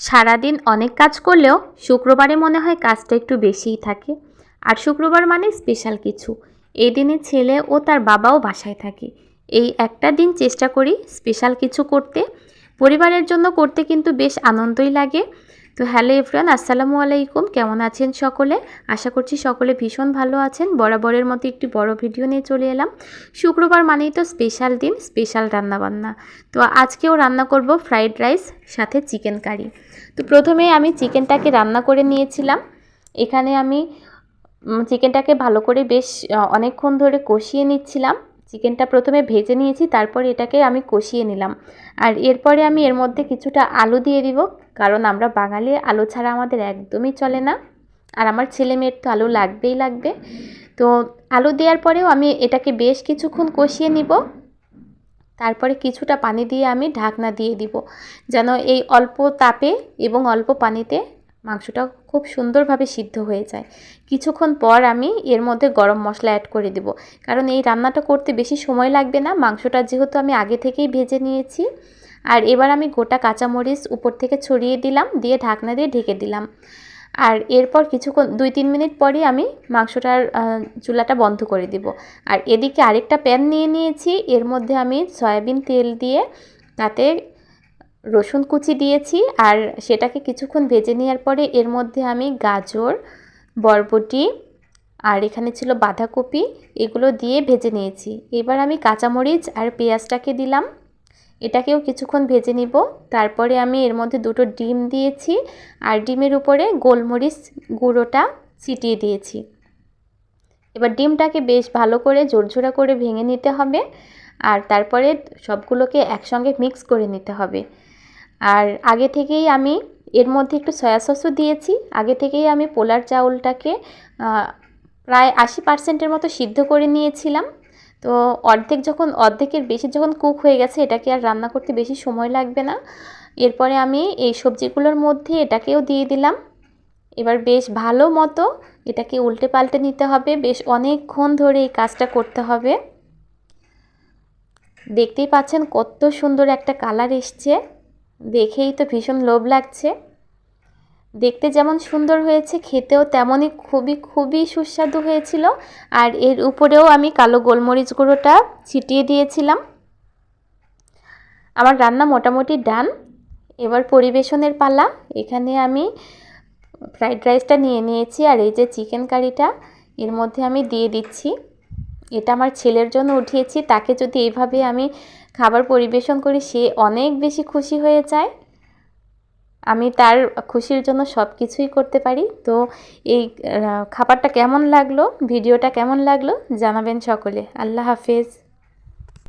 সারাদিন অনেক কাজ করলেও শুক্রবারে মনে হয় কাজটা একটু বেশিই থাকে। আর শুক্রবার মানে স্পেশাল কিছু। এই দিনে ছেলে ও তার বাবাও বাসায় থাকে। এই একটা দিন চেষ্টা করি স্পেশাল কিছু করতে। পরিবারের জন্য করতে কিন্তু বেশ আনন্দই লাগে। তো হ্যালো এফরান আসসালামু আলাইকুম। কেমন আছেন সকলে? আশা করছি সকলে ভীষণ ভালো আছেন। বরাবরের মতো একটি বড় ভিডিও নিয়ে চলে এলাম। শুক্রবার মানেই তো স্পেশাল দিন স্পেশাল রান্নাবান্না। তো আজকেও রান্না করব ফ্রাইড রাইস সাথে চিকেন কারি তো প্রথমে আমি চিকেনটাকে রান্না করে নিয়েছিলাম। এখানে আমি চিকেনটাকে ভালো করে বেশ অনেকক্ষণ ধরে কষিয়ে নিচ্ছিলাম। চিকেনটা প্রথমে ভেজে নিয়েছি, তারপর এটাকে আমি কষিয়ে নিলাম। আর এরপরে আমি এর মধ্যে কিছুটা আলু দিয়ে দিব। কারণ আমরা বাঙালি, আলু ছাড়া আমাদের একদমই চলে না। আর আমার ছেলে মেয়ের তো আলু লাগবেই লাগবে। তো আলু দেওয়ার পরেও আমি এটাকে বেশ কিছুক্ষণ কষিয়ে নিব। তারপরে কিছুটা পানি দিয়ে আমি ঢাকনা দিয়ে দিব, যেন এই অল্প তাপে এবং অল্প পানিতে মাংসটা খুব সুন্দরভাবে সিদ্ধ হয়ে যায়। কিছুক্ষণ পর আমি এর মধ্যে গরম মশলা অ্যাড করে দেব, কারণ এই রান্নাটা করতে বেশি সময় লাগবে না। মাংসটা যেহেতু আমি আগে থেকেই ভেজে নিয়েছি আর এবার আমি গোটা কাঁচামরিচ উপর থেকে ছড়িয়ে দিলাম, দিয়ে ঢাকনা দিয়ে ঢেকে দিলাম। আর এরপর কিছুক্ষণ, দুই তিন মিনিট পরই আমি মাংসটার চুলাটা বন্ধ করে দিব। আর এদিকে আরেকটা প্যান নিয়ে নিয়েছি, এর মধ্যে আমি সয়াবিন তেল দিয়ে তাতে রসুন কুচি দিয়েছি। আর সেটাকে কিছুক্ষণ ভেজে নেওয়ার পরে এর মধ্যে আমি গাজর, বরবটি আর এখানে ছিল বাঁধাকপি, এগুলো দিয়ে ভেজে নিয়েছি। এবার আমি কাঁচামরিচ আর পেঁয়াজটাকে দিলাম। এটাকেও কিছুক্ষণ ভেজে নিব। তারপরে আমি এর মধ্যে দুটো ডিম দিয়েছি আর ডিমের উপরে গোলমরিচ গুঁড়োটা ছিটিয়ে দিয়েছি। এবার ডিমটাকে বেশ ভালো করে জোরঝোড়া করে ভেঙে নিতে হবে আর তারপরে সবগুলোকে একসঙ্গে মিক্স করে নিতে হবে। আর আগে থেকেই আমি এর মধ্যে একটু সয়া সসও দিয়েছি। আগে থেকেই আমি পোলার চাউলটাকে প্রায় আশি পার্সেন্টের মতো সিদ্ধ করে নিয়েছিলাম। তো অর্ধেক যখন, অর্ধেকের বেশি যখন কুক হয়ে গেছে, এটাকে আর রান্না করতে বেশি সময় লাগবে না। এরপরে আমি এই সবজিগুলোর মধ্যে এটাকেও দিয়ে দিলাম। এবার বেশ ভালো মতো এটাকে উল্টে পাল্টে নিতে হবে। বেশ অনেকক্ষণ ধরে এই কাজটা করতে হবে। দেখতেই পাচ্ছেন কত সুন্দর একটা কালার এসছে। দেখেই তো ভীষণ লোভ লাগছে। দেখতে যেমন সুন্দর হয়েছে, খেতেও তেমনই খুবই খুবই সুস্বাদু হয়েছিল। আর এর উপরেও আমি কালো গোলমরিচ গুঁড়োটা ছিটিয়ে দিয়েছিলাম। আমার রান্না মোটামুটি ডান। এবার পরিবেশনের পালা। এখানে আমি ফ্রাইড রাইসটা নিয়ে নিয়েছি আর এই যে চিকেন কারিটা, এর মধ্যে আমি দিয়ে দিচ্ছি। এটা আমার ছেলের জন্য উঠিয়েছি, তাকে যদি এইভাবে আমি খাবার পরিবেশন করি, সে অনেক বেশি খুশি হয়ে যায়। আমি তার খুশির জন্য সব কিছুই করতে পারি। তো এই খাবারটা কেমন লাগল? ভিডিওটা কেমন লাগল? জানাবেন সকলে। আল্লাহ হাফেজ।